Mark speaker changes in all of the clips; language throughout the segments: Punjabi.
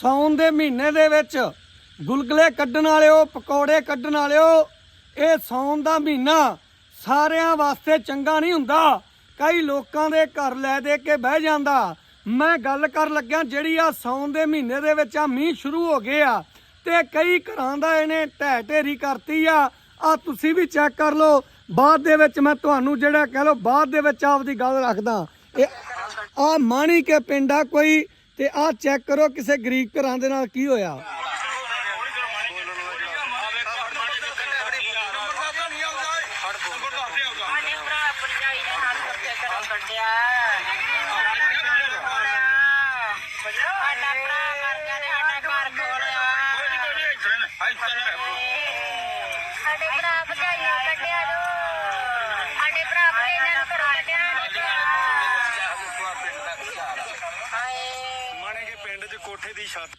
Speaker 1: ਸੌਣ ਦੇ ਮਹੀਨੇ ਦੇ ਵਿੱਚ ਗੁਲਗੁਲੇ ਕੱਢਣ ਵਾਲਿਓ, ਪਕੌੜੇ ਕੱਢਣ ਵਾਲਿਓ, ਇਹ ਸੌਣ ਦਾ ਮਹੀਨਾ ਸਾਰਿਆਂ ਵਾਸਤੇ ਚੰਗਾ ਨਹੀਂ ਹੁੰਦਾ। ਕਈ ਲੋਕਾਂ ਦੇ ਘਰ ਲੈ ਦੇ ਕੇ ਬਹਿ ਜਾਂਦਾ। ਮੈਂ ਗੱਲ ਕਰ ਲੱਗਿਆ, ਜਿਹੜੀ ਆ ਸੌਣ ਦੇ ਮਹੀਨੇ ਦੇ ਵਿੱਚ ਆ ਮੀਂਹ ਸ਼ੁਰੂ ਹੋ ਗਏ ਆ, ਤੇ ਕਈ ਘਰਾਂ ਦਾ ਇਹਨੇ ਢਹਿ ਢੇਰੀ ਕਰਤੀ ਆ। ਆ ਤੁਸੀਂ ਵੀ ਚੈੱਕ ਕਰ ਲਓ, ਬਾਅਦ ਦੇ ਵਿੱਚ ਮੈਂ ਤੁਹਾਨੂੰ ਜਿਹੜਾ ਕਹਿ ਲਓ, ਬਾਅਦ ਦੇ ਵਿੱਚ ਆਪਦੀ ਗੱਲ ਰੱਖਦਾ। ਇਹ ਆ ਮਾਣੀ ਕੇ ਪਿੰਡਾ ਕੋਈ ਤੇ ਆ ਚੈੱਕ ਕਰੋ ਕਿਸੇ ਗਰੀਬ ਘਰਾਂ ਦੇ ਨਾਲ ਕੀ ਹੋਇਆ
Speaker 2: ਭਰਜਾਈ ਨੇ ਹੱਥ ਉੱਤੇ ਕਰੋ ਕੱਢਿਆ ਸਾਡਾ ਭਰਾ ਮਰ ਗਿਆ ਤੇ ਸਾਡਾ ਘਰ ਖੋਲਿਆ ਸਾਡੇ ਭਰਾ ਭਰਜਾਈ ਨੇ ਕੱਢਿਆ ਜੋ ਸਾਡੇ ਭਰਾ ਭਰਜਾਈ ਨੇ ਘਰੋਂ ਕੱਢਿਆ ਹਾਏ
Speaker 3: ਮਾਣੇ ਕੇ ਪਿੰਡ 'ਚ ਕੋਠੇ ਦੀ ਛੱਤ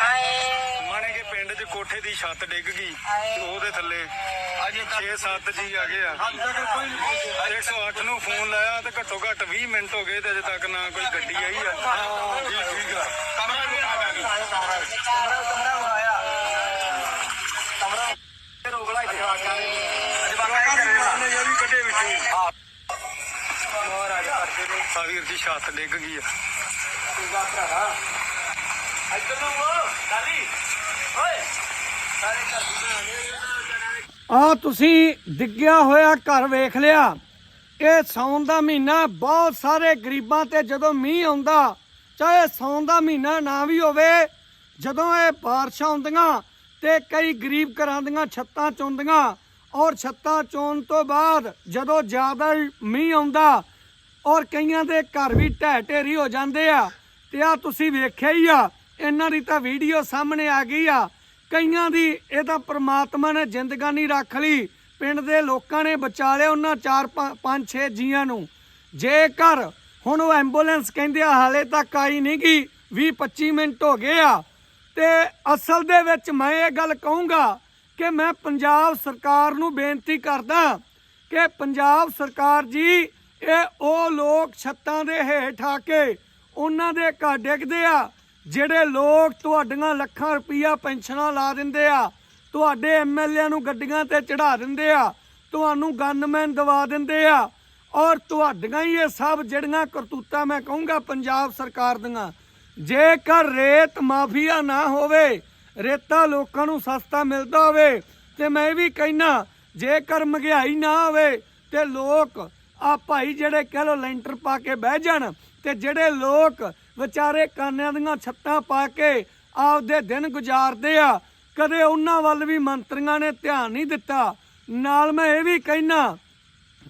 Speaker 2: ਹਾਏ
Speaker 3: ਮਾਣੇ ਕੇ ਪਿੰਡ 'ਚ ਕੋਠੇ ਦੀ ਛੱਤ ਡਿੱਗ ਗਈ ਤੇ ਉਹਦੇ ਥੱਲੇ। ਅਜੇ 6-7 ਜੀ ਆ ਗਏ ਆ। 108 ਨੂੰ ਫੋਨ ਲਾਇਆ ਤੇ ਘੱਟੋ ਘੱਟ 20 ਮਿੰਟ ਹੋ ਗਏ ਤੇ ਅਜੇ ਤੱਕ ਨਾ ਕੋਈ ਗੱਡੀ ਆਈ ਆ। ਜੀ ਠੀਕ ਆ। ਕਮਰਾ ਵੀ ਆ ਗਿਆ। ਰੋਗਲਾ ਇੱਥੇ। ਆ ਗਿਆ ਨੇ ਇਹ ਵੀ ਕੱਢੇ ਵਿੱਚੋਂ। ਸਾਵੀਰ ਦੀ ਛੱਤ ਡਿੱਗ ਗਈ ਆ।
Speaker 1: ਆ ਤੁਸੀਂ ਡਿੱਗਿਆ ਹੋਇਆ ਘਰ ਵੇਖ ਲਿਆ। ਇਹ ਸੌਣ ਦਾ ਮਹੀਨਾ ਬਹੁਤ ਸਾਰੇ ਗਰੀਬਾਂ ਤੇ ਜਦੋਂ ਮੀਂਹ ਆਉਂਦਾ, ਚਾਹੇ ਸੌਣ ਦਾ ਮਹੀਨਾ ਨਾ ਵੀ ਹੋਵੇ, ਜਦੋਂ ਇਹ ਬਾਰਿਸ਼ਾਂ ਆਉਂਦੀਆਂ ਤੇ ਕਈ ਗਰੀਬ ਘਰਾਂ ਦੀਆਂ ਛੱਤਾਂ ਚੁੰਦੀਆਂ ਔਰ ਛੱਤਾਂ ਚੋਣ ਤੋਂ ਬਾਅਦ ਜਦੋਂ ਜ਼ਿਆਦਾ ਮੀਂਹ ਆਉਂਦਾ ਔਰ ਕਈਆਂ ਦੇ ਘਰ ਵੀ ਢਹਿ ਢੇਰੀ ਹੋ ਜਾਂਦੇ ਆ, ਤੇ ਆ ਤੁਸੀਂ ਵੇਖਿਆ ਹੀ ਆ, ਇਹਨਾਂ ਦੀ ਤਾਂ ਵੀਡੀਓ ਸਾਹਮਣੇ ਆ ਗਈ ਆ। ਕਈਆਂ ਦੀ, ਇਹ ਤਾਂ ਪ੍ਰਮਾਤਮਾ ਨੇ ਜ਼ਿੰਦਗਾਨੀ ਰੱਖ ਲਈ। ਪਿੰਡ ਦੇ ਲੋਕਾਂ ਨੇ ਬਚਾ ਲਿਆ ਉਹਨਾਂ 4 5 6 ਜੀਆਂ ਨੂੰ। ਜੇਕਰ ਹੁਣ ਉਹ ਐਂਬੂਲੈਂਸ ਕਹਿੰਦੇ ਆ, ਹਾਲੇ ਤੱਕ ਆਈ ਨਹੀਂ ਗਈ 20 25 ਮਿੰਟ ਹੋ ਗਏ ਆ। ਤੇ ਅਸਲ ਦੇ ਵਿੱਚ ਮੈਂ ਇਹ ਗੱਲ ਕਹੂੰਗਾ ਕਿ ਮੈਂ ਪੰਜਾਬ ਸਰਕਾਰ ਨੂੰ ਬੇਨਤੀ ਕਰਦਾ ਕਿ ਪੰਜਾਬ ਸਰਕਾਰ ਜੀ, ਇਹ ਉਹ ਲੋਕ ਛੱਤਾਂ ਦੇ ਹੇਠ ਆ ਕੇ ਉਹਨਾਂ ਦੇ ਘਰ ਡਿੱਗਦੇ ਆ ਜਿਹੜੇ ਲੋਕ ਤੁਹਾਡੀਆਂ ਲੱਖਾਂ ਰੁਪਈਆ ਪੈਨਸ਼ਨਾਂ ਲਾ ਦਿੰਦੇ ਆ, ਤੁਹਾਡੇ ਐਮਐਲਏ ਨੂੰ ਗੱਡੀਆਂ ਤੇ ਚੜਾ ਦਿੰਦੇ ਆ, ਤੁਹਾਨੂੰ ਗਨਮੈਨ ਦਵਾ ਦਿੰਦੇ ਆ, ਔਰ ਤੁਹਾਡੀਆਂ ਹੀ ਇਹ ਸਭ ਜਿਹੜੀਆਂ ਕਰਤੂਤਾਂ ਮੈਂ ਕਹੂੰਗਾ ਪੰਜਾਬ ਸਰਕਾਰ ਦੀਆਂ। ਜੇਕਰ ਰੇਤ ਮਾਫੀਆ ਨਾ ਹੋਵੇ, ਰੇਤਾ ਲੋਕਾਂ ਨੂੰ ਸਸਤਾ ਮਿਲਦਾ ਹੋਵੇ, ਤੇ ਮੈਂ ਇਹ ਵੀ ਕਹਿਣਾ, ਜੇਕਰ ਮਹਿੰਗਾਈ ਨਾ ਹੋਵੇ, ਤੇ ਲੋਕ ਆ ਭਾਈ ਜਿਹੜੇ ਕਹਿ ਲੋ ਲੈਂਟਰ ਪਾ ਕੇ ਬਹਿ ਜਾਣ, ਤੇ ਜਿਹੜੇ ਲੋਕ ਵਿਚਾਰੇ ਕਾਨਿਆਂ ਦੀਆਂ ਛੱਤਾਂ ਪਾ ਕੇ ਆਪਦੇ ਦਿਨ ਗੁਜ਼ਾਰਦੇ ਆ। ਕਦੇ ਉਹਨਾਂ ਵੱਲ ਵੀ ਮੰਤਰੀਆਂ ਨੇ ਧਿਆਨ ਨਹੀਂ ਦਿੱਤਾ। ਨਾਲ ਮੈਂ ਇਹ ਵੀ ਕਹਿਣਾ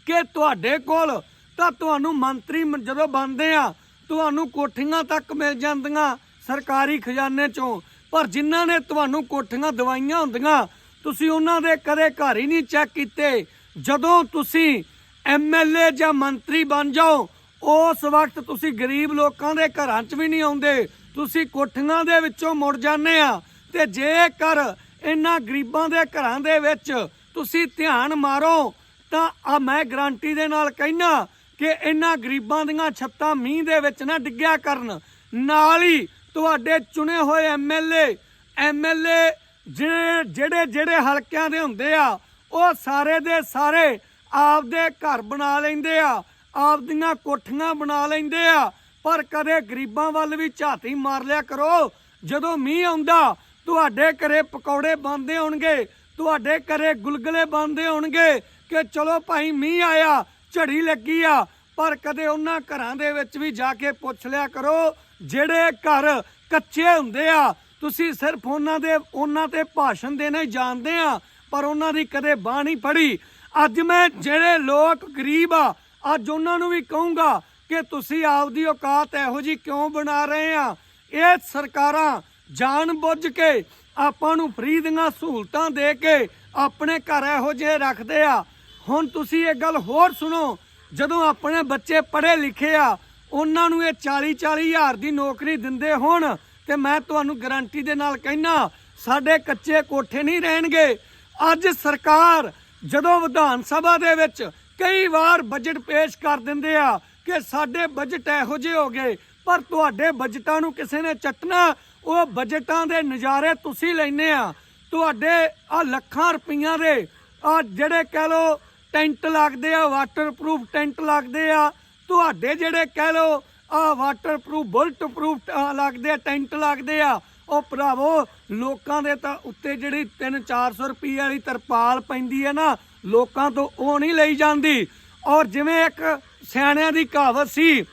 Speaker 1: ਕਿ ਤੁਹਾਡੇ ਕੋਲ ਤਾਂ ਤੁਹਾਨੂੰ ਮੰਤਰੀ ਜਦੋਂ ਬਣਦੇ ਆ, ਤੁਹਾਨੂੰ ਕੋਠੀਆਂ ਤੱਕ ਮਿਲ ਜਾਂਦੀਆਂ ਸਰਕਾਰੀ ਖਜ਼ਾਨੇ ਚੋਂ। ਪਰ ਜਿਨ੍ਹਾਂ ਨੇ ਤੁਹਾਨੂੰ ਕੋਠੀਆਂ ਦਵਾਈਆਂ ਹੁੰਦੀਆਂ, ਤੁਸੀਂ ਉਹਨਾਂ ਦੇ ਕਦੇ ਘਰ ਹੀ ਨਹੀਂ ਚੈੱਕ ਕੀਤੇ। ਜਦੋਂ ਤੁਸੀਂ ਐਮਐਲਏ ਜਾਂ ਮੰਤਰੀ ਬਣ ਜਾਓ ਉਸ ਵਕਤ ਤੁਸੀਂ ਗਰੀਬ ਲੋਕਾਂ ਦੇ ਘਰਾਂ 'ਚ ਵੀ ਨਹੀਂ ਆਉਂਦੇ। ਤੁਸੀਂ ਕੋਠੀਆਂ ਦੇ ਵਿੱਚੋਂ ਮੁੜ ਜਾਂਦੇ ਆ ਤੇ ਜੇਕਰ ਇਹਨਾਂ ਗਰੀਬਾਂ ਦੇ ਘਰਾਂ ਦੇ ਵਿੱਚ ਤੁਸੀਂ ਧਿਆਨ ਮਾਰੋ, ਤਾਂ ਆ ਮੈਂ ਗਰੰਟੀ ਦੇ ਨਾਲ ਕਹਿਣਾ ਕਿ ਇਹਨਾਂ ਗਰੀਬਾਂ ਦੀਆਂ ਛੱਤਾਂ ਮੀਂਹ ਦੇ ਵਿੱਚ ਨਾ ਡਿੱਗਿਆ ਕਰਨ। ਨਾਲ ਹੀ ਤੁਹਾਡੇ ਚੁਣੇ ਹੋਏ ਐਮਐਲਏ ਐਮਐਲਏ ਜਿਹੜੇ ਜਿਹੜੇ ਜਿਹੜੇ ਹਲਕਿਆਂ ਦੇ ਹੁੰਦੇ ਆ, ਉਹ ਸਾਰੇ ਦੇ ਸਾਰੇ ਆਪਦੇ ਘਰ ਬਣਾ ਲੈਂਦੇ ਆ। ਆਪਦੀਆਂ ਕੋਠੀਆਂ ਬਣਾ ਲੈਂਦੇ ਆ। ਪਰ ਕਦੇ ਗਰੀਬਾਂ ਵੱਲ ਵੀ ਝਾਤੀ ਮਾਰ ਲਿਆ ਕਰੋ। ਜਦੋਂ ਮੀਂਹ ਆਉਂਦਾ, ਤੁਹਾਡੇ ਘਰੇ ਪਕੌੜੇ ਬਣਦੇ ਹੋਣਗੇ, ਤੁਹਾਡੇ ਘਰੇ ਗੁਲਗੁਲੇ ਬਣਦੇ ਹੋਣਗੇ ਕਿ ਚਲੋ ਭਾਈ ਮੀਂਹ ਆਇਆ, ਝੜੀ ਲੱਗੀ ਆ। ਪਰ ਕਦੇ ਉਹਨਾਂ ਘਰਾਂ ਦੇ ਵਿੱਚ ਵੀ ਜਾ ਕੇ ਪੁੱਛ ਲਿਆ ਕਰੋ, ਜਿਹੜੇ ਘਰ ਕੱਚੇ ਹੁੰਦੇ ਆ, ਤੁਸੀਂ ਸਿਰਫ ਉਹਨਾਂ ਦੇ, ਉਹਨਾਂ ਤੇ ਭਾਸ਼ਣ ਦੇਣਾ ਹੀ ਜਾਣਦੇ ਆ, ਪਰ ਉਹਨਾਂ ਦੀ ਕਦੇ ਬਾਹ ਨਹੀਂ ਫੜੀ। ਅੱਜ ਮੈਂ ਜਿਹੜੇ ਲੋਕ ਗਰੀਬ ਆ ਅੱਜ ਉਹਨਾਂ ਨੂੰ ਵੀ ਕਹੂੰਗਾ ਕਿ ਤੁਸੀਂ ਆਪਦੀ ਔਕਾਤ ਇਹੋ ਜੀ ਕਿਉਂ ਬਣਾ ਰਹੇ ਆ? ਇਹ ਸਰਕਾਰਾਂ ਜਾਣ ਬੁੱਝ ਕੇ ਆਪਾਂ ਨੂੰ ਫ੍ਰੀ ਦੀਆਂ ਸਹੂਲਤਾਂ ਦੇ ਕੇ ਆਪਣੇ ਘਰ ਇਹੋ ਜਿਹੇ ਰੱਖਦੇ ਆ। ਹੁਣ ਤੁਸੀਂ ਇਹ ਗੱਲ ਹੋਰ ਸੁਣੋ, ਜਦੋਂ ਆਪਣੇ ਬੱਚੇ ਪੜ੍ਹੇ ਲਿਖੇ ਆ, ਉਹਨਾਂ ਨੂੰ ਇਹ 40 40 ਹਜ਼ਾਰ ਦੀ ਨੌਕਰੀ ਦਿੰਦੇ ਹੋਣ, ਤੇ ਮੈਂ ਤੁਹਾਨੂੰ ਗਾਰੰਟੀ ਦੇ ਨਾਲ ਕਹਿਣਾ ਸਾਡੇ ਕੱਚੇ ਕੋਠੇ ਨਹੀਂ ਰਹਿਣਗੇ। ਅੱਜ ਸਰਕਾਰ ਜਦੋਂ ਵਿਧਾਨ ਸਭਾ ਦੇ ਵਿੱਚ ਕਈ ਵਾਰ ਬਜਟ ਪੇਸ਼ ਕਰ ਦਿੰਦੇ ਆ ਕਿ ਸਾਡੇ ਬਜਟ ਇਹੋ ਜਿਹੇ ਹੋ ਗਏ, ਪਰ ਤੁਹਾਡੇ ਬਜਟਾਂ ਨੂੰ ਕਿਸੇ ਨੇ ਚੱਟਣਾ, ਉਹ ਬਜਟਾਂ ਦੇ ਨਜ਼ਾਰੇ ਤੁਸੀਂ ਲੈਨੇ ਆ। ਤੁਹਾਡੇ ਆ ਲੱਖਾਂ ਰੁਪਈਆਂ ਦੇ ਆ ਜਿਹੜੇ ਕਹਿ ਲੋ ਟੈਂਟ ਲੱਗਦੇ ਆ ਵਾਟਰਪ੍ਰੂਫ ਟੈਂਟ ਲੱਗਦੇ ਆ, ਤੁਹਾਡੇ ਜਿਹੜੇ ਕਹਿ ਲੋ ਆ ਵਾਟਰਪ੍ਰੂਫ ਬੁਲਟ ਪ੍ਰੂਫ ਲੱਗਦੇ ਆ, ਟੈਂਟ ਲੱਗਦੇ ਆ, ਉਹ ਭਰਾਵੋ ਲੋਕਾਂ ਦੇ ਤਾਂ ਉੱਤੇ ਜਿਹੜੀ 3-400 ਰੁਪਏ ਵਾਲੀ ਤਰਪਾਲ ਪੈਂਦੀ ਹੈ ਨਾ ਲੋਕਾਂ ਤੋਂ ਉਹ ਨਹੀਂ ਲਈ ਜਾਂਦੀ। ਔਰ ਜਿਵੇਂ ਇੱਕ ਸਿਆਣਿਆਂ ਦੀ ਕਹਾਵਤ ਸੀ,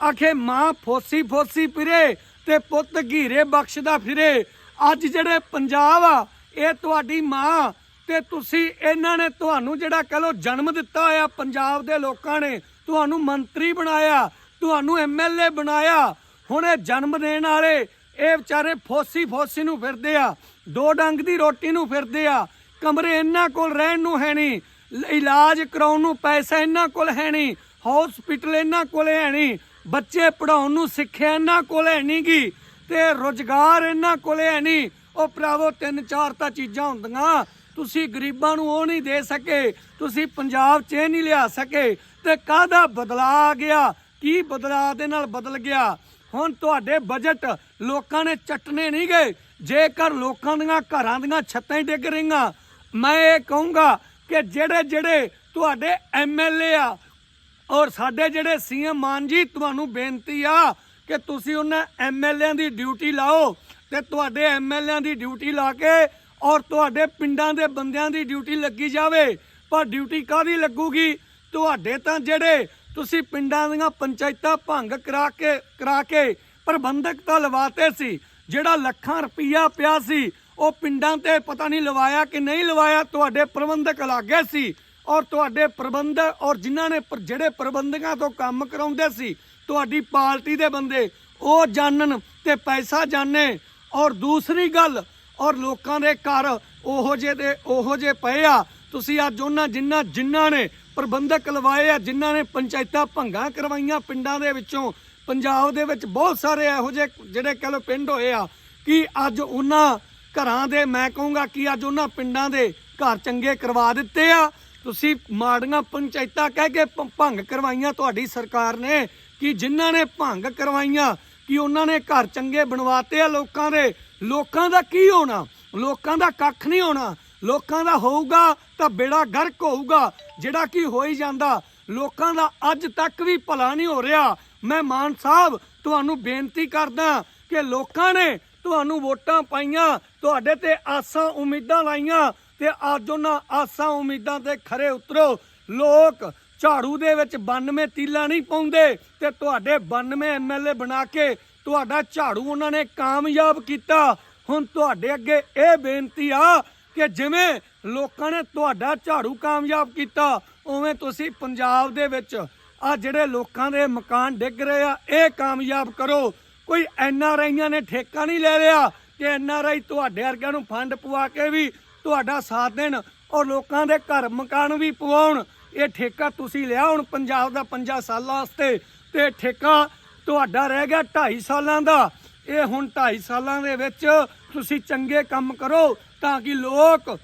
Speaker 1: ਆਖੇ, ਮਾਂ ਫੋਸੀ ਫੋਸੀ ਫਿਰੇ ਤੇ ਪੁੱਤ ਘੀਰੇ ਬਖਸ਼ਦਾ ਫਿਰੇ। ਅੱਜ ਜਿਹੜੇ ਪੰਜਾਬ ਆ, ਇਹ ਤੁਹਾਡੀ ਮਾਂ ਤੇ ਤੁਸੀਂ ਇਹਨਾਂ ਨੇ ਤੁਹਾਨੂੰ ਜਿਹੜਾ ਕਹ ਲੋ ਜਨਮ ਦਿੱਤਾ ਹੋਇਆ ਪੰਜਾਬ ਦੇ ਲੋਕਾਂ ਨੇ, ਤੁਹਾਨੂੰ ਮੰਤਰੀ ਬਣਾਇਆ, ਤੁਹਾਨੂੰ ਐਮਐਲਏ ਬਣਾਇਆ। ਹੁਣ ਇਹ ਜਨਮ ਦੇਣ ਵਾਲੇ, ਇਹ ਵਿਚਾਰੇ ਫੋਸੀ ਫੋਸੀ ਨੂੰ ਫਿਰਦੇ ਆ, ਦੋ ਡੰਗ ਦੀ ਰੋਟੀ ਨੂੰ ਫਿਰਦੇ ਆ ਕਮਰੇ ਇਹਨਾਂ ਕੋਲ ਰਹਿਣ ਨੂੰ ਹੈ ਨਹੀਂ। ਇਲਾਜ ਕਰਾਉਣ ਨੂੰ ਪੈਸਾ ਇਹਨਾਂ ਕੋਲ ਹੈ ਨਹੀਂ। ਹਸਪੀਟਲ ਇਹਨਾਂ ਕੋਲ ਹੈ ਨਹੀਂ। ਬੱਚੇ ਪੜਾਉਣ ਨੂੰ ਸਿੱਖਿਆ ਇਹਨਾਂ ਕੋਲ ਹੈ ਨਹੀਂ ਗੀ। ਤੇ ਰੋਜ਼ਗਾਰ ਇਹਨਾਂ ਕੋਲ ਹੈ ਨਹੀਂ। ਉਹ ਭਰਾਵੋ, ਤਿੰਨ ਚਾਰ ਤਾਂ ਚੀਜ਼ਾਂ ਹੁੰਦੀਆਂ। ਤੁਸੀਂ ਗਰੀਬਾਂ ਨੂੰ ਉਹ ਨਹੀਂ ਦੇ ਸਕੇ। ਤੁਸੀਂ ਪੰਜਾਬ 'ਚ ਇਹ ਨਹੀਂ ਲਿਆ ਸਕੇ। ਤੇ ਕਾਹਦਾ ਬਦਲਾ ਆ ਗਿਆ? ਕੀ ਬਦਲਾ ਦੇ ਨਾਲ ਬਦਲ ਗਿਆ? ਹੁਣ ਤੁਹਾਡੇ ਬਜਟ ਲੋਕਾਂ ਨੇ ਚੱਟਣੇ ਨਹੀਂ ਗਏ। ਜੇਕਰ ਲੋਕਾਂ ਦੀਆਂ ਘਰਾਂ ਦੀਆਂ ਛੱਤਾਂ ਹੀ ਡਿੱਗ ਰਹੀਆਂ ਮੈਂ ਇਹ ਕਹੂੰਗਾ ਕਿ ਜਿਹੜੇ ਜਿਹੜੇ ਤੁਹਾਡੇ ਐਮਐਲਏ ਆ ਔਰ ਸਾਡੇ ਜਿਹੜੇ ਸੀਐਮ ਮਾਨ ਜੀ ਤੁਹਾਨੂੰ ਬੇਨਤੀ ਆ ਕਿ ਤੁਸੀਂ ਉਹਨਾਂ ਐਮਐਲਏਆਂ ਦੀ ਡਿਊਟੀ ਲਾਓ ਤੇ ਤੁਹਾਡੇ ਐਮਐਲਏਆਂ ਦੀ ਡਿਊਟੀ ਲਾ ਕੇ ਔਰ ਤੁਹਾਡੇ ਪਿੰਡਾਂ ਦੇ ਬੰਦਿਆਂ ਦੀ ਡਿਊਟੀ ਲੱਗੀ ਜਾਵੇ। ਪਰ ਡਿਊਟੀ ਕਾਦੀ ਲੱਗੂਗੀ? ਤੁਹਾਡੇ ਤਾਂ ਜਿਹੜੇ ਤੁਸੀਂ ਪਿੰਡਾਂ ਦੀਆਂ ਪੰਚਾਇਤਾਂ ਭੰਗ ਕਰਾ ਕੇ ਕਰਾ ਕੇ ਪ੍ਰਬੰਧਕ ਤਾਂ ਲਵਾਤੇ ਸੀ, ਜਿਹੜਾ ਲੱਖਾਂ ਰੁਪਈਆ ਪਿਆ ਸੀ ਉਹ ਪਿੰਡਾਂ ਤੇ ਪਤਾ ਨਹੀਂ ਲਵਾਇਆ ਕਿ ਨਹੀਂ ਲਵਾਇਆ, ਤੁਹਾਡੇ ਪ੍ਰਬੰਧਕ ਲਾਗੇ ਸੀ। ਔਰ ਤੁਹਾਡੇ ਪ੍ਰਬੰਧਕ ਔਰ ਜਿਨ੍ਹਾਂ ਨੇ ਜਿਹੜੇ ਪ੍ਰਬੰਧਕਾਂ ਤੋਂ ਕੰਮ ਕਰਾਉਂਦੇ ਸੀ, ਤੁਹਾਡੀ ਪਾਰਟੀ ਦੇ ਬੰਦੇ, ਉਹ ਜਾਣਨ ਤੇ ਪੈਸਾ ਜਾਣੇ। ਔਰ ਦੂਸਰੀ ਗੱਲ, ਔਰ ਲੋਕਾਂ ਦੇ ਘਰ ਉਹੋ ਜੇ ਦੇ ਉਹੋ ਜੇ ਪਏ ਆ। ਤੁਸੀਂ ਅੱਜ ਉਹਨਾਂ ਜਿਨ੍ਹਾਂ ਜਿਨ੍ਹਾਂ ਨੇ ਪ੍ਰਬੰਧਕ ਲਵਾਏ ਆ, ਜਿਨ੍ਹਾਂ ਨੇ ਪੰਚਾਇਤਾਂ ਭੰਗਾਂ ਕਰਵਾਈਆਂ ਪਿੰਡਾਂ ਦੇ ਵਿੱਚੋਂ, ਪੰਜਾਬ ਦੇ ਵਿੱਚ ਬਹੁਤ ਸਾਰੇ ਇਹੋ ਜਿਹੇ ਜਿਹੜੇ ਕਹ ਲਓ ਪਿੰਡ ਹੋਏ ਆ, ਕਿ ਅੱਜ ਉਹਨਾਂ ਘਰਾਂ ਦੇ, ਮੈਂ ਕਹੂੰਗਾ ਕਿ ਅੱਜ ਉਹਨਾਂ ਪਿੰਡਾਂ ਦੇ ਘਰ ਚੰਗੇ ਕਰਵਾ ਦਿੱਤੇ ਆ। ਤੁਸੀਂ ਮਾੜੀਆਂ ਪੰਚਾਇਤਾਂ ਕਹਿ ਕੇ ਭੰਗ ਕਰਵਾਈਆਂ ਤੁਹਾਡੀ ਸਰਕਾਰ ਨੇ, ਕਿ ਜਿਨ੍ਹਾਂ ਨੇ ਭੰਗ ਕਰਵਾਈਆਂ, ਕਿ ਉਹਨਾਂ ਨੇ ਘਰ ਚੰਗੇ ਬਣਵਾਤੇ ਆ ਲੋਕਾਂ ਦੇ। ਲੋਕਾਂ ਦਾ ਕੀ ਹੋਣਾ? ਲੋਕਾਂ ਦਾ ਕੱਖ ਨਹੀਂ ਹੋਣਾ। ਲੋਕਾਂ ਦਾ ਹੋਊਗਾ ਤਾਂ ਬੇੜਾ ਗਰਕ ਹੋਊਗਾ, ਜਿਹੜਾ ਕੀ ਹੋਈ ਜਾਂਦਾ। ਲੋਕਾਂ ਦਾ ਅੱਜ ਤੱਕ ਵੀ ਭਲਾ ਨਹੀਂ ਹੋ ਰਿਹਾ। ਮੈਂ ਮਾਨ ਸਾਹਿਬ, ਤੁਹਾਨੂੰ ਬੇਨਤੀ ਕਰਦਾ ਕਿ ਲੋਕਾਂ ਨੇ ਤੁਹਾਨੂੰ ਵੋਟਾਂ ਪਾਈਆਂ, ਤੁਹਾਡੇ ਤੇ ਆਸਾਂ ਉਮੀਦਾਂ ਲਾਈਆਂ ਤੇ ਅੱਜ ਉਹਨਾਂ ਆਸਾਂ ਉਮੀਦਾਂ ਤੇ ਖਰੇ ਉਤਰੋ। ਲੋਕ ਝਾੜੂ ਦੇ ਵਿੱਚ 92 ਤੀਲਾ ਨਹੀਂ ਪਾਉਂਦੇ ਤੇ ਤੁਹਾਡੇ 92 ਐਮਐਲਏ ਬਣਾ ਕੇ ਤੁਹਾਡਾ ਝਾੜੂ ਉਹਨਾਂ ਨੇ ਕਾਮਯਾਬ ਕੀਤਾ। ਹੁਣ ਤੁਹਾਡੇ ਅੱਗੇ ਇਹ ਬੇਨਤੀ ਆ ਕਿ ਜਿਵੇਂ ਲੋਕਾਂ ਨੇ ਤੁਹਾਡਾ ਝਾੜੂ ਕਾਮਯਾਬ ਕੀਤਾ, ਉਵੇਂ ਤੁਸੀਂ ਪੰਜਾਬ ਦੇ ਵਿੱਚ ਆ ਜਿਹੜੇ ਲੋਕਾਂ ਦੇ ਮਕਾਨ ਡਿੱਗ ਰਹੇ ਆ, ਇਹ ਕਾਮਯਾਬ ਕਰੋ। ਕੋਈ ਐਨ ਆਰ ਆਈਆਂ ਨੇ ਠੇਕਾ ਨਹੀਂ ਲੈ ਲਿਆ ਕਿ ਐਨ ਆਰ ਆਈ ਤੁਹਾਡੇ ਵਰਗਿਆਂ ਨੂੰ ਫੰਡ ਪਵਾ ਕੇ ਵੀ ਤੁਹਾਡਾ ਸਾਥ ਦੇਣ ਔਰ ਲੋਕਾਂ ਦੇ ਘਰ ਮਕਾਨ ਵੀ ਪਵਾਉਣ। ਇਹ ਠੇਕਾ ਤੁਸੀਂ ਲਿਆ ਹੁਣ ਪੰਜਾਬ ਦਾ 5 ਸਾਲਾਂ ਵਾਸਤੇ ਤੇ ਠੇਕਾ ਤੁਹਾਡਾ ਰਹਿ ਗਿਆ 2.5 ਸਾਲਾਂ ਦਾ। ਇਹ ਹੁਣ 2.5 ਸਾਲਾਂ ਦੇ ਵਿੱਚ ਤੁਸੀਂ ਚੰਗੇ ਕੰਮ ਕਰੋ ਤਾਂ ਕਿ ਲੋਕ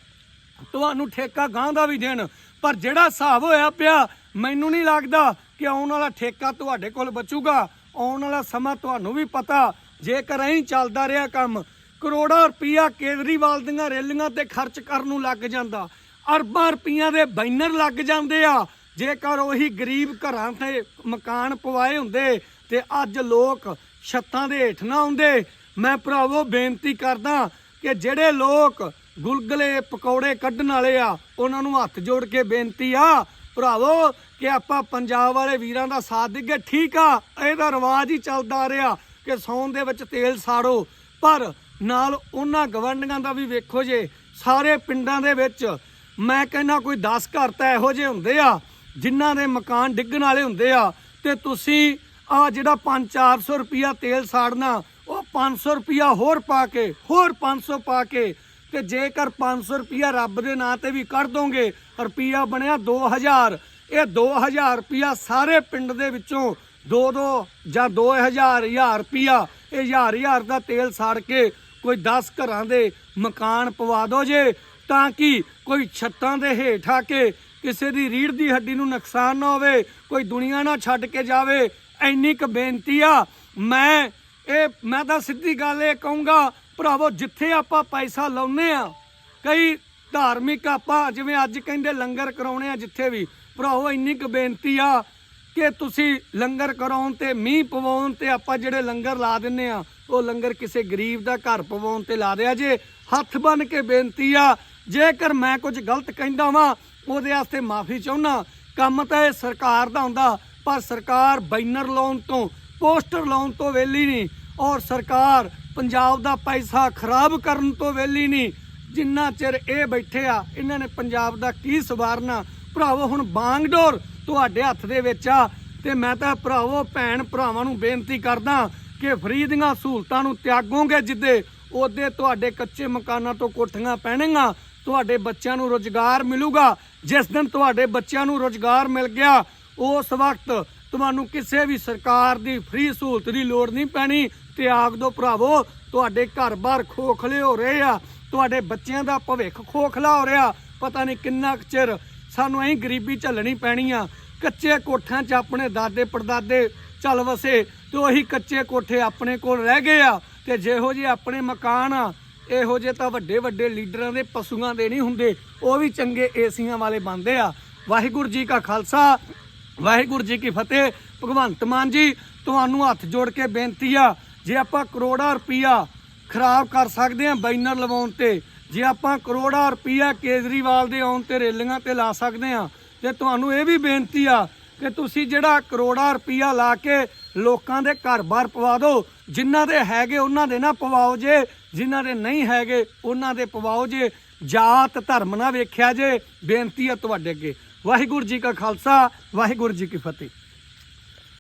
Speaker 1: ਤੁਹਾਨੂੰ ਠੇਕਾ ਗਾਂ ਦਾ ਵੀ ਦੇਣ। ਪਰ ਜਿਹੜਾ ਹਿਸਾਬ ਹੋਇਆ ਪਿਆ, ਮੈਨੂੰ ਨਹੀਂ ਲੱਗਦਾ ਕਿ ਆਉਣ ਵਾਲਾ ਠੇਕਾ ਤੁਹਾਡੇ ਕੋਲ ਬਚੂਗਾ। ਆਉਣ ਵਾਲਾ ਸਮਾਂ ਤੁਹਾਨੂੰ ਵੀ ਪਤਾ, ਜੇਕਰ ਐਂ ਚੱਲਦਾ ਰਿਹਾ ਕੰਮ, ਕਰੋੜਾਂ ਰੁਪਈਆ ਕੇਜਰੀਵਾਲ ਦੀਆਂ ਰੈਲੀਆਂ ਤੇ ਖਰਚ ਕਰਨ ਨੂੰ ਲੱਗ ਜਾਂਦਾ। ਅਰਬਾਂ ਰੁਪਈਆਂ ਦੇ ਬੈਨਰ ਲੱਗ ਜਾਂਦੇ ਆ। ਜੇਕਰ ਉਹੀ ਗਰੀਬ ਘਰਾਂ ਤੇ ਮਕਾਨ ਪਵਾਏ ਹੁੰਦੇ ਤੇ ਅੱਜ ਲੋਕ ਛੱਤਾਂ ਦੇ ਹੇਠ ਨਾ ਹੁੰਦੇ ਮੈਂ ਭਰਾਵੋ ਬੇਨਤੀ ਕਰਦਾ ਕਿ ਜਿਹੜੇ ਲੋਕ ਗੁਲਗਲੇ ਪਕੌੜੇ ਕੱਢਣ ਵਾਲੇ ਆ, ਉਹਨਾਂ ਨੂੰ ਹੱਥ ਜੋੜ ਕੇ ਬੇਨਤੀ ਆ। ਭਰਾਵੋ ਕਿ ਆਪਾਂ ਪੰਜਾਬ ਵਾਲੇ ਵੀਰਾਂ ਦਾ ਸਾਥ ਦਿੱਗੇ ਠੀਕ ਆ, ਇਹਦਾ ਰਿਵਾਜ ਹੀ ਚੱਲਦਾ ਆ ਰਿਹਾ ਕਿ ਸੌਣ ਦੇ ਵਿੱਚ ਤੇਲ ਸਾੜੋ। ਪਰ ਨਾਲ ਉਹਨਾਂ ਗਵਰਨਿੰਗਾਂ ਦਾ ਵੀ ਵੇਖੋ ਜੇ, ਸਾਰੇ ਪਿੰਡਾਂ ਦੇ ਵਿੱਚ ਮੈਂ ਕਹਿੰਦਾ ਕੋਈ 10 ਘਰ ਤਾਂ ਇਹੋ ਜਿਹੇ ਹੁੰਦੇ ਆ, ਜਿਨ੍ਹਾਂ ਦੇ ਮਕਾਨ ਡਿੱਗਣ ਵਾਲੇ ਹੁੰਦੇ ਆ, ਤੇ ਤੁਸੀਂ ਆ ਜਿਹੜਾ 5-400 ਰੁਪਿਆ ਤੇਲ ਸਾੜਨਾ, ਉਹ 500 ਰੁਪਿਆ ਹੋਰ ਪਾ ਕੇ, ਹੋਰ 500 ਪਾ ਕੇ, ਤੇ ਜੇਕਰ 500 ਰੁਪਿਆ ਰੱਬ ਦੇ ਨਾਂ ਤੇ ਵੀ ਕੱਢ ਦੋਗੇ ਰੁਪਿਆ ਬਣਿਆ 2000 ਇਹ 2000 ਰੁਪਿਆ ਸਾਰੇ ਪਿੰਡ ਦੇ ਵਿੱਚੋਂ 2-2 ਜਾਂ 2000 1000 ਰੁਪਿਆ ਇਹ ਹਜ਼ਾਰ ਹਜ਼ਾਰ ਦਾ ਤੇਲ ਸਾੜ ਕੇ ਕੋਈ 10 ਘਰਾਂ ਦੇ ਮਕਾਨ ਪਵਾ ਦੋ ਜੇ, ਤਾਂ ਕਿ ਕੋਈ ਛੱਤਾਂ ਦੇ ਹੇਠ ਆ ਕੇ ਕਿਸੇ ਦੀ ਰੀੜ ਦੀ ਹੱਡੀ ਨੂੰ ਨੁਕਸਾਨ ਨਾ ਹੋਵੇ, ਕੋਈ ਦੁਨੀਆ ਨਾ ਛੱਡ ਕੇ ਜਾਵੇ। ਐਨੀ ਕੁ ਬੇਨਤੀ ਆ। ਮੈਂ ਇਹ, ਮੈਂ ਤਾਂ ਸਿੱਧੀ ਗੱਲ ਇਹ ਕਹੂੰਗਾ, ਭਰਾਵੋ, ਜਿੱਥੇ ਆਪਾਂ ਪੈਸਾ ਲਾਉਨੇ ਆ, ਕਈ ਧਾਰਮਿਕ ਆਪਾਂ ਜਿਵੇਂ ਅੱਜ ਕਹਿੰਦੇ ਲੰਗਰ ਕਰਾਉਣੇ ਆ ਜਿੱਥੇ ਵੀ ਭਰਾਓ, ਇੰਨੀ ਕੁ ਬੇਨਤੀ ਆ ਕਿ ਤੁਸੀਂ ਲੰਗਰ ਕਰਾਉਣ ਤੇ, ਮੀਂਹ ਪਵਾਉਣ ਤੇ ਆਪਾਂ ਜਿਹੜੇ ਲੰਗਰ ਲਾ ਦਿੰਨੇ ਆ, ਉਹ ਲੰਗਰ ਕਿਸੇ ਗਰੀਬ ਦਾ ਘਰ ਪਵਾਉਣ ਤੇ ਲਾ ਦਿਆ ਜੇ। ਹੱਥ ਬੰਨ ਕੇ ਬੇਨਤੀ ਆ, ਜੇਕਰ ਮੈਂ ਕੁਝ ਗਲਤ ਕਹਿੰਦਾ ਵਾਂ, ਉਹਦੇ ਵਾਸਤੇ ਮਾਫੀ ਚਾਹੁੰਨਾ। ਕੰਮ ਤਾਂ ਇਹ ਸਰਕਾਰ ਦਾ ਹੁੰਦਾ, ਪਰ ਸਰਕਾਰ ਬੈਨਰ ਲਾਉਣ ਤੋਂ, ਪੋਸਟਰ ਲਾਉਣ ਤੋਂ ਵੇਲੀ ਨਹੀਂ, ਔਰ ਸਰਕਾਰ ਪੰਜਾਬ ਦਾ ਪੈਸਾ ਖਰਾਬ ਕਰਨ ਤੋਂ ਵੇਲੀ ਨਹੀਂ। ਜਿੰਨਾ ਚਿਰ ਇਹ ਬੈਠੇ ਆ, ਇਹਨਾਂ ਨੇ ਪੰਜਾਬ ਦਾ ਕੀ ਸਵਾਰਨਾ ਭਰਾਵੋ, ਹੁਣ ਬਾਂਗਡੋਰ ਤੁਹਾਡੇ ਹੱਥ ਦੇ ਵਿੱਚ ਆ ਤੇ ਮੈਂ ਤਾਂ ਭਰਾਵੋ, ਭੈਣ ਭਰਾਵਾਂ ਨੂੰ ਬੇਨਤੀ ਕਰਦਾ ਕਿ ਫਰੀ ਦੀਆਂ ਸਹੂਲਤਾਂ ਨੂੰ ਤਿਆਗੋਗੇ ਜਿੱਦੇ ਉਹਦੇ ਤੁਹਾਡੇ ਕੱਚੇ ਮਕਾਨਾਂ ਤੋਂ ਕੋਠੀਆਂ ਪੈਣਗੀਆਂ ਤੁਹਾਡੇ ਬੱਚਿਆਂ ਨੂੰ ਰੋਜ਼ਗਾਰ ਮਿਲੂਗਾ। ਜਿਸ ਦਿਨ ਤੁਹਾਡੇ ਬੱਚਿਆਂ ਨੂੰ ਰੋਜ਼ਗਾਰ ਮਿਲ ਗਿਆ, ਉਸ ਵਕਤ ਤੁਹਾਨੂੰ ਕਿਸੇ ਵੀ ਸਰਕਾਰ ਦੀ ਫ੍ਰੀ ਸਹੂਲਤ ਦੀ ਲੋੜ ਨਹੀਂ ਪੈਣੀ। ਤਿਆਗ ਆਖ ਦੋ ਭਰਾਵੋ, ਤੁਹਾਡੇ ਘਰ-ਬਾਰ ਖੋਖਲੇ ਹੋ ਰਹੇ ਆ, ਤੁਹਾਡੇ ਬੱਚਿਆਂ ਦਾ ਭਵਿੱਖ ਖੋਖਲਾ ਹੋ ਰਿਹਾ। ਪਤਾ ਨਹੀਂ ਕਿੰਨਾ ਕੁ ਚਿਰ ਸਾਨੂੰ ਐਂ ਗਰੀਬੀ ਝੱਲਣੀ ਪੈਣੀ ਆ। ਕੱਚੇ ਕੋਠਿਆਂ 'ਚ ਆਪਣੇ ਦਾਦੇ ਪੜਦਾਦੇ ਚੱਲ ਵਸੇ ਤੇ ਉਹੀ ਕੱਚੇ ਕੋਠੇ ਆਪਣੇ ਕੋਲ ਰਹਿ ਗਏ ਆ ਤੇ ਜਿਹੋ ਜਿਹੇ ਆਪਣੇ ਮਕਾਨ ਆ, ਇਹੋ ਜਿਹੇ ਤਾਂ ਵੱਡੇ ਵੱਡੇ ਲੀਡਰਾਂ ਦੇ ਪਸ਼ੂਆਂ ਦੇ ਨਹੀਂ ਹੁੰਦੇ, ਉਹ ਵੀ ਚੰਗੇ ਏਸੀਆਂ ਵਾਲੇ ਬਣਦੇ ਆ। ਵਾਹਿਗੁਰੂ ਜੀ ਕਾ ਖਾਲਸਾ, ਵਾਹਿਗੁਰੂ ਜੀ ਕੀ ਫਤਿਹ। ਭਗਵੰਤ ਮਾਨ ਜੀ, ਤੁਹਾਨੂੰ ਹੱਥ ਜੋੜ ਕੇ ਬੇਨਤੀ ਆ, ਜੇ ਆਪਾਂ ਕਰੋੜਾਂ ਰੁਪਈਆ ਖਰਾਬ ਕਰ ਸਕਦੇ ਆ ਬੈਨਰ ਲਵਾਉਣ ਤੇ ਜੇ ਆਪਾਂ ਕਰੋੜਾਂ ਰੁਪਈਆ ਕੇਜਰੀਵਾਲ ਦੇ ਆਉਣ ਤੇ ਰੇਲੀਆਂ ਤੇ ਲਾ ਸਕਦੇ ਆ ਤੇ ਤੁਹਾਨੂੰ ਇਹ ਵੀ ਬੇਨਤੀ ਆ ਕਿ ਤੁਸੀਂ ਜਿਹੜਾ ਕਰੋੜਾਂ ਰੁਪਈਆ ਲਾ ਕੇ ਲੋਕਾਂ ਦੇ ਘਰ-ਬਾਰ ਪਵਾ ਦਿਓ, ਜਿਨ੍ਹਾਂ ਦੇ ਹੈਗੇ ਉਹਨਾਂ ਦੇ ਨਾ ਪਵਾਓ ਜੇ, ਜਿਨ੍ਹਾਂ ਦੇ ਨਹੀਂ ਹੈਗੇ ਉਹਨਾਂ ਦੇ ਪਵਾਓ ਜੇ। ਜਾਤ, ਧਰਮ ਨਾ ਵੇਖਿਆ ਜੇ, ਬੇਨਤੀ ਆ ਤੁਹਾਡੇ ਅੱਗੇ। ਵਾਹਿਗੁਰੂ ਜੀ ਕਾ ਖਾਲਸਾ, ਵਾਹਿਗੁਰੂ ਜੀ ਕੀ ਫਤਿਹ।